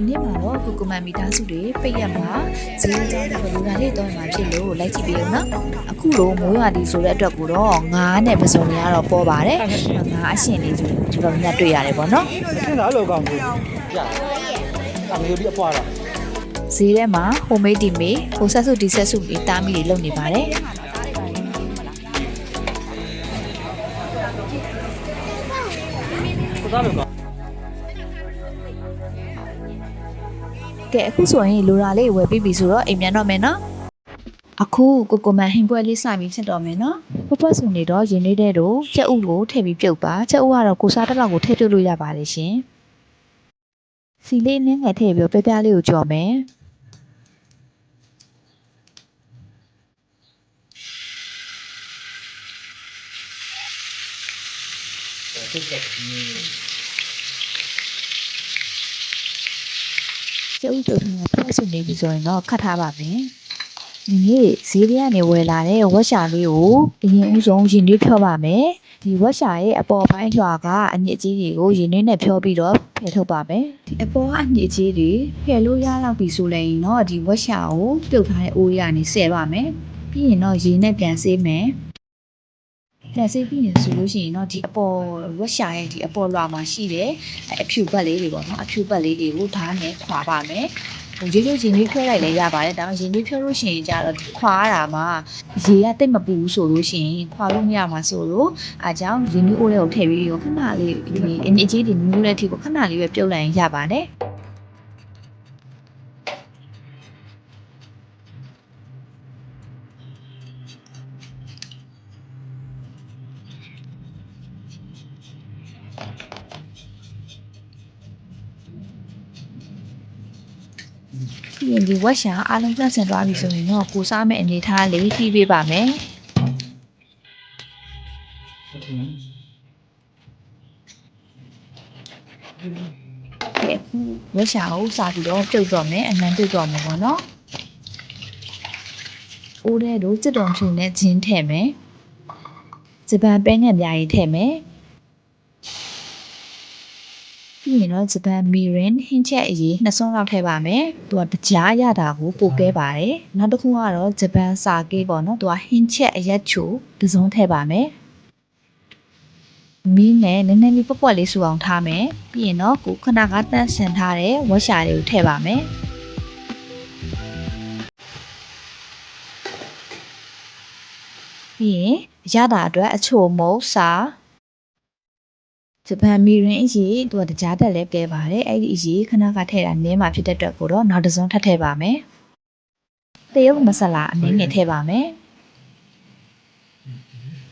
ဒီနေ့မှာတော့ကိုကိုမန်မီသားစုတွေပိတ်ရက်မှာဈေးကြောင်းတော့လူသားလေးတော့မှာဖြစ်လို့လိုက်ကြည့်ပြအောင်နော်အခုလိုမိုးရွာဒီဆိုတဲ့အတွက်ကိုတော့ငါးနဲ့ပစုံတွေကတော့ပေါ်ပါတယ်ငါးအရှင်လေးဆိုဒီလိုမျိုးတွေ့ရတယ်ပေါ့နော်ထင်တာအဲ့လိုကောင်းဘူးပြအမေဒီအပွားလားဈေးထဲမှာဟိုမေးဒီမေးဟိုဆက်စုဒီဆက်စုလေးတားမိတွေလုပ်နေပါတယ်ကိုသားလိုကော ကဲအခုဆိုရင်လိုရာလေးဝယ်ပြီးပြီဆိုတော့အိမ်ပြန်တော့မယ်နော်အခုကိုကိုမန်ဟင်ပွဲလေးစပြီးဖြစ်တော့မယ်နော်ပပဆုံနေတော့ရင်လေးတဲ့တို့ကြက်ဥကိုထည့်ပြီးပြုတ်ပါကြက်ဥကတော့ကိုစားတစ်လောက်ကိုထည့်ပြုတ်လို့ရပါတယ်ရှင်စီလေးနင်းငယ်ထည့်ပြီးပြပြလေးကိုကြော်မယ် ကျုပ်တို့ကဖက်ဆုနေပြီဆိုရင်တော့ခတ်ထားပါမယ်။ဒီနေ့ဈေးထဲကနေဝယ်လာတဲ့ဝက်ရှာလေးကိုအရင်ဦးဆုံးရင်နှွေးဖြောပါမယ်။ဒီဝက်ရှာရဲ့အပေါ်ပိုင်းလွှာကအညစ်အကြေးတွေကိုရင်နှွေးနဲ့ဖြောပြီးတော့ဖယ်ထုတ်ပါမယ်။ဒီအပေါ်ကအညစ်အကြေးတွေဖယ်လို့ရတော့ပြီဆိုရင်တော့ဒီဝက်ရှာကိုပြုတ်ထားတဲ့အိုးရကနေဆယ်ပါမယ်။ပြီးရင်တော့ရေနဲ့ပြန်ဆေးမယ်။ ပြန်ဆေးပြီးရင်ဆိုလို့ရှိရင်တော့ဒီအပေါ်ဝက်ရှာရဲ့ဒီအပေါ်လွှာမှာရှိတဲ့အဖြူပတ်လေးတွေပေါ့နော်အဖြူပတ်လေးတွေကိုဓာတ်နဲ့ခွာပါမယ်ဟိုရေချိုးရင်နှွေးဖြောလိုက်လည်းရပါတယ်ဒါပေမဲ့ရင်နှွေးဖြောလို့ရှိရင်ကြတော့ခွာရတာမှာရေကတိတ်မပူဘူးဆိုလို့ရှိရင်ခွာလို့မရမှာဆိုလို့အားကြောင့်ရင်နှွေးအိုးလေးကိုထည့်ပြီးတော့ခဏလေးဒီအင်းအကြီးတွေနူးတဲ့အထိကိုခဏလေးပဲပြုတ်လိုက်ရင်ရပါတယ် ပြီးရင်ဒီဝက်ရှာအားလုံးပြန်ဆင်သွားပြီဆိုရင်တော့ကိုစားမဲ့အနေထားလေးကြည့်ပေးပါမယ်ကဲအခုဝက်ရှာကိုစားပြီးတော့ပြုတ်တော့မယ်အနံပြုတ်တော့မယ်ပေါ့နော်အိုးတဲ့တို့စစ်တုံထုံနဲ့ဂျင်းထည့်မယ်ဂျပန်ပဲငှက်ပြားကြီးထည့်မယ် ပြီးရင်တော့ဂျပန်မီရင်ဟင်းချက်အရေးနှစ်စွန်းလောက်ထည့်ပါမယ်သူကတကြားရတာကိုပိုကဲပါတယ်နောက်တစ်ခုကတော့ဂျပန်စာကေးပေါ့နော်သူကဟင်းချက်အရက်ချိုတစ်စုံထည့်ပါမယ်မီးနဲ့နည်းနည်းလေးပွက်ပွက်လေးဆူအောင်ထားမယ်ပြီးရင်တော့ကိုခဏကတန့်ဆင်ထားတဲ့ဝက်ရှာတွေကိုထည့်ပါမယ်ပြီးရင်ရတာအတွက်အချိုမုံစာ ဂျပန်မီရင်အကြီးသူကတကြားတက်လဲကဲပါတယ်အဲ့ဒီအကြီးခဏကထည့်တာနင်းမှာဖြစ်တဲ့အတွက်ကိုတော့နောက်တစ်စုံထပ်ထည့်ပါမယ်တရုတ်မဆလာအနည်းငယ်ထည့်ပါမယ်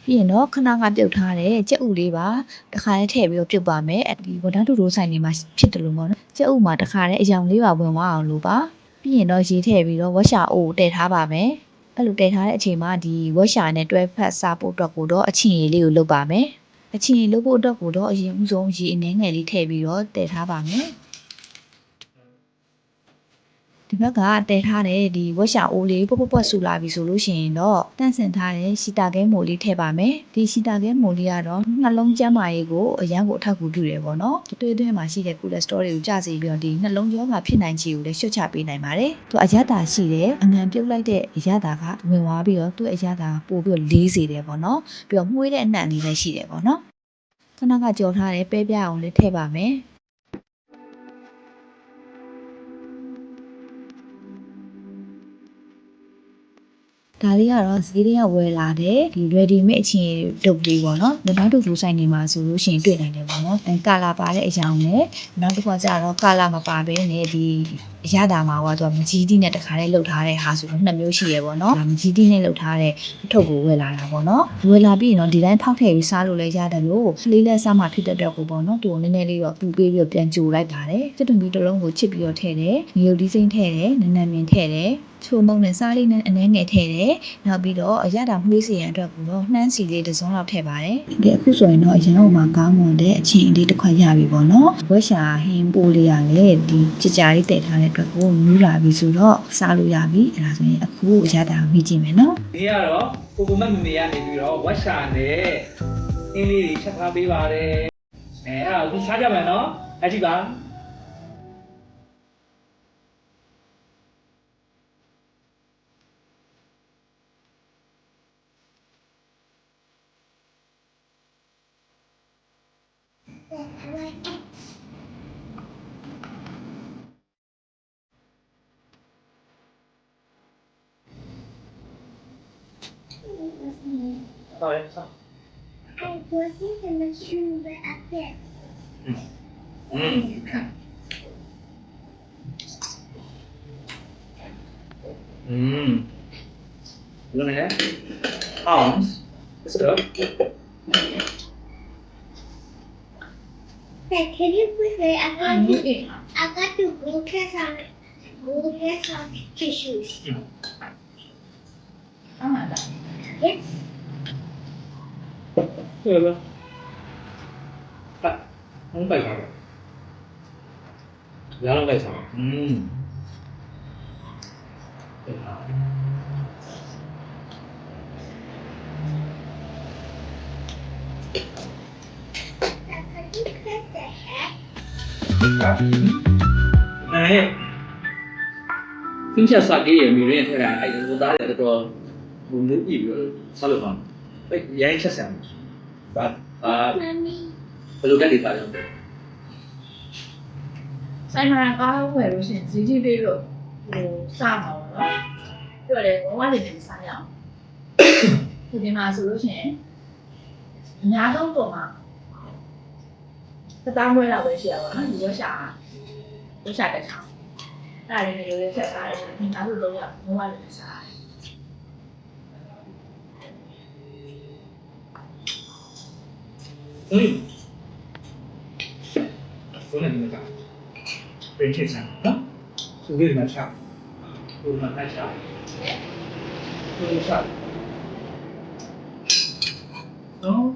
ပြီးရင်တော့ခဏကပြုတ်ထားတဲ့ကြက်ဥလေးပါတခါလေးထည့်ပြီးတော့ပြုတ်ပါမယ်ဒီဝဒတူရိုးဆိုင်နေမှာဖြစ်တယ်လို့ပေါ့နော်ကြက်ဥမှာတခါလေးအယောင်လေးပါဝင်သွားအောင်လို့ပါပြီးရင်တော့ရေထည့်ပြီးတော့ဝက်ရှာအိုးတည်ထားပါမယ်အဲ့လိုတည်ထားတဲ့အချိန်မှာဒီဝက်ရှာနဲ့တွဲဖက်စားဖို့အတွက်ကိုတော့အချင်ရည်လေးကိုလုပ်ပါမယ် အချင်ရည်လုပ်ဖို့အတွက်ကိုတော့အရင်ဦးဆုံးရေအနှဲငယ်လေးထည့်ပြီးတော့တည်ထားပါမယ် ဒီဘက်ကတည်ထားတဲ့ဒီဝက်ရှာအိုးလေးပွတ်ပွတ်ပွတ်ဆူလာပြီဆိုလို့ရှိရင်တော့တန့်စင်ထားတဲ့ရှီတာကဲမိုလေးထည့်ပါမယ်ဒီရှီတာကဲမိုလေးကတော့နှလုံးကျန်းမာရေးကိုအရန်ကိုအထောက်အကူပြုတယ်ပေါ့နော်တွေ့တွေ့မှာရှိတဲ့ cholesterol တွေကိုကျစေပြီးတော့ဒီနှလုံးရောဂါဖြစ်နိုင်ခြေကိုလည်းလျှော့ချပေးနိုင်ပါတယ်သူအရသာရှိတယ်အငံပြုတ်လိုက်တဲ့အရသာကဝင်သွားပြီးတော့သူ့အရသာပို့ပြီးတော့လေးစေတယ်ပေါ့နော်ပြီးတော့မှုေးတဲ့အနံ့လေးလည်းရှိတယ်ပေါ့နော်ခဏကကြော်ထားတဲ့ပဲပြအောင်လေးထည့်ပါမယ် ဒါလေးကတော့ဈေးတွေကဝယ်လာတဲ့ဒီ ready made အချင်းဒုတ်လေးပေါ့နော်။နောက်တစ်ခုဆိုင်နေမှာဆိုလို့ရှိရင်တွေ့နိုင်တယ်ပေါ့နော်။အဲကာလာပါတဲ့အကြောင်းနဲ့နောက်တစ်ခါကျတော့ကာလာမပါဘဲနဲ့ဒီအရသာမှာကသူကမကြီးတိနဲ့တခါလေးလှုပ်ထားတဲ့ဟာဆိုတော့နှစ်မျိုးရှိရပေါ့နော်။ဒါမကြီးတိနဲ့လှုပ်ထားတဲ့အထုပ်ကိုဝယ်လာတာပေါ့နော်။ဝယ်လာပြီးရင်တော့ဒီတိုင်းဖောက်ထည့်ပြီးစားလို့လည်းရတယ်လို့လေးလက်စားမှဖြစ်တဲ့တော့ကိုပေါ့နော်။သူကနည်းနည်းလေးတော့ပူပေးပြီးတော့ပြန်ကြိုလိုက်ပါတယ်။စစ်တုံပြီးတစ်လုံးကိုချစ်ပြီးတော့ထည့်တယ်။ငရုတ်ဒီစိမ့်ထည့်တယ်။နန်းနန်းမြင်ထည့်တယ်။ချိုမုံနဲ့စားလေးနဲ့အနှဲငယ်ထည့်တယ်။နောက်ပြီးတော့အရတာမှွေးစီရန်အတွက်ကတော့နှမ်းစီလေးတစ်စုံလောက်ထည့်ပါတယ်။ဒီအခုဆိုရင်တော့အရင်ကမှကောင်းမွန်တဲ့အချင်းအလေးတစ်ခွက်ရပြီပေါ့နော်။ဝက်ရှာဟင်းပိုးလေးရလည်းဒီကြကြလေးတည်ထားတဲ့အတွက်ကိုမြူးလာပြီဆိုတော့စားလို့ရပြီ။အဲဒါဆိုရင်အခုအရတာကိုမြည်ကြည့်မယ်နော်ဒီကတော့ကိုကိုမတ်မမေကနေပြီးတော့ဝက်ရှာနဲ့အင်းလေးတွေချက်ထားပေးပါတယ်အဲအဲ့ဒါကိုစားကြမယ်နော်အဲ့ဒီပါ Sao em sao? Anh muốn biết là nó chung với áp đẹp. Ừ. Hmm. You want to? Arms. Let's. Hey, can you please wait? I got I. Mm-hmm. I got to go test on it. Go test on tissues. Mm. I'm not done. Yes. Hello. Pak, kamu baik apa? Jangan baik sama. Hmm. Baik အဲသင်ချက်စာကြီးရမိရင်းထဲကအဲဒါသားတွေတော့ဘုံနေပြီဆက်လို့ပါအဲရိုင်းချက်ဆံပါအာဘယ်လိုတက်ဒီပါလဲဆိုင်မှာကားဝယ်လို့ရှိရင် GTV လို့ဟိုစမှာပါနော်ပြီးတော့လည်းဝမ်းနေနေစားရအောင်ဒီမှာဆိုလို့ရှိရင်အများဆုံးပုံမှာ သတမ်းဝဲလောက်ပဲရှိရပါတော့နော်ဒီရရှာရရှာတဲ့ချောင်းအဲ့ဒါလေးတွေလေးဆက်စားရတယ်ဒီမှာဆိုတော့ဘဝလေးနဲ့စားရတယ် 嗯。昨天你们干？被这啥？啊？是为什么下？为什么太下？为什么下？哦。